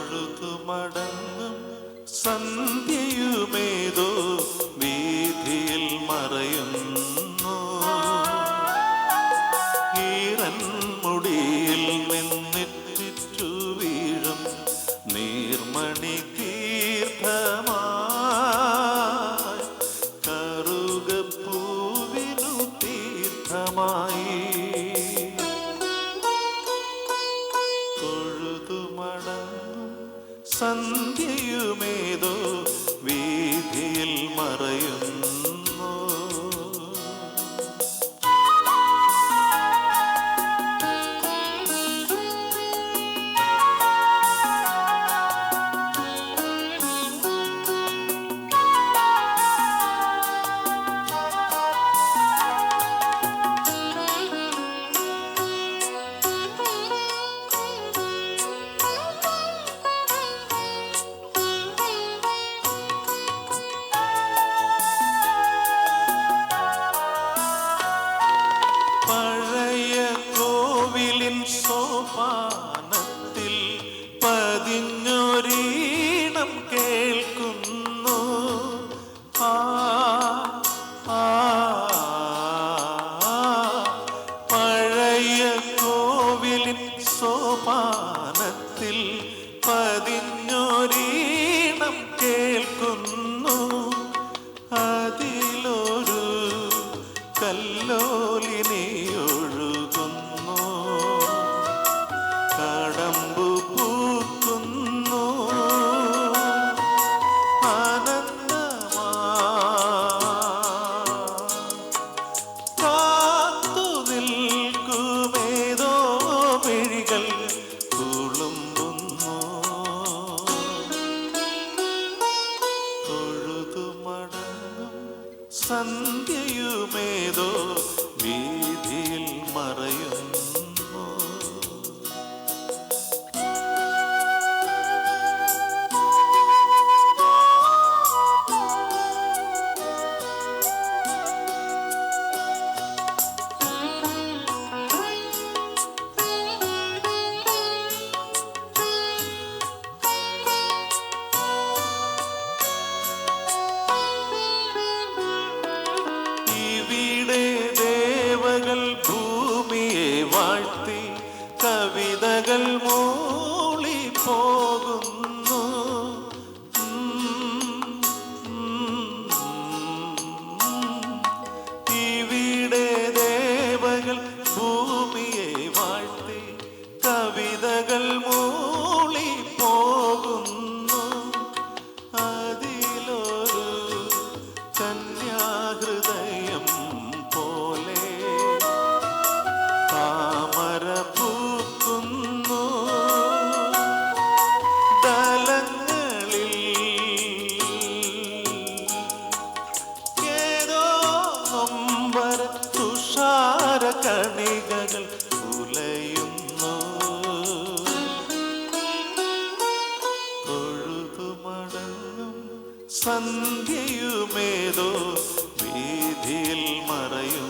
തൊഴുതു മടങ്ങും സന്ധ്യയുമേതോ വീ Senhor. സന്ധ്യയുമേതോ വീ ഭൂമിയെ വാഴ്ത്തി കവിതകൾ മൂളി പോകുന്നു. ഇവിടെ ദേവകൾ ഭൂമിയെ വാഴ്ത്തി കവിതകൾ മൂളി പോകുന്നു. അതിലൊരു കന്യാഹൃദയ സന്ധ്യയുമേതോ വീതിയിൽ മറയും.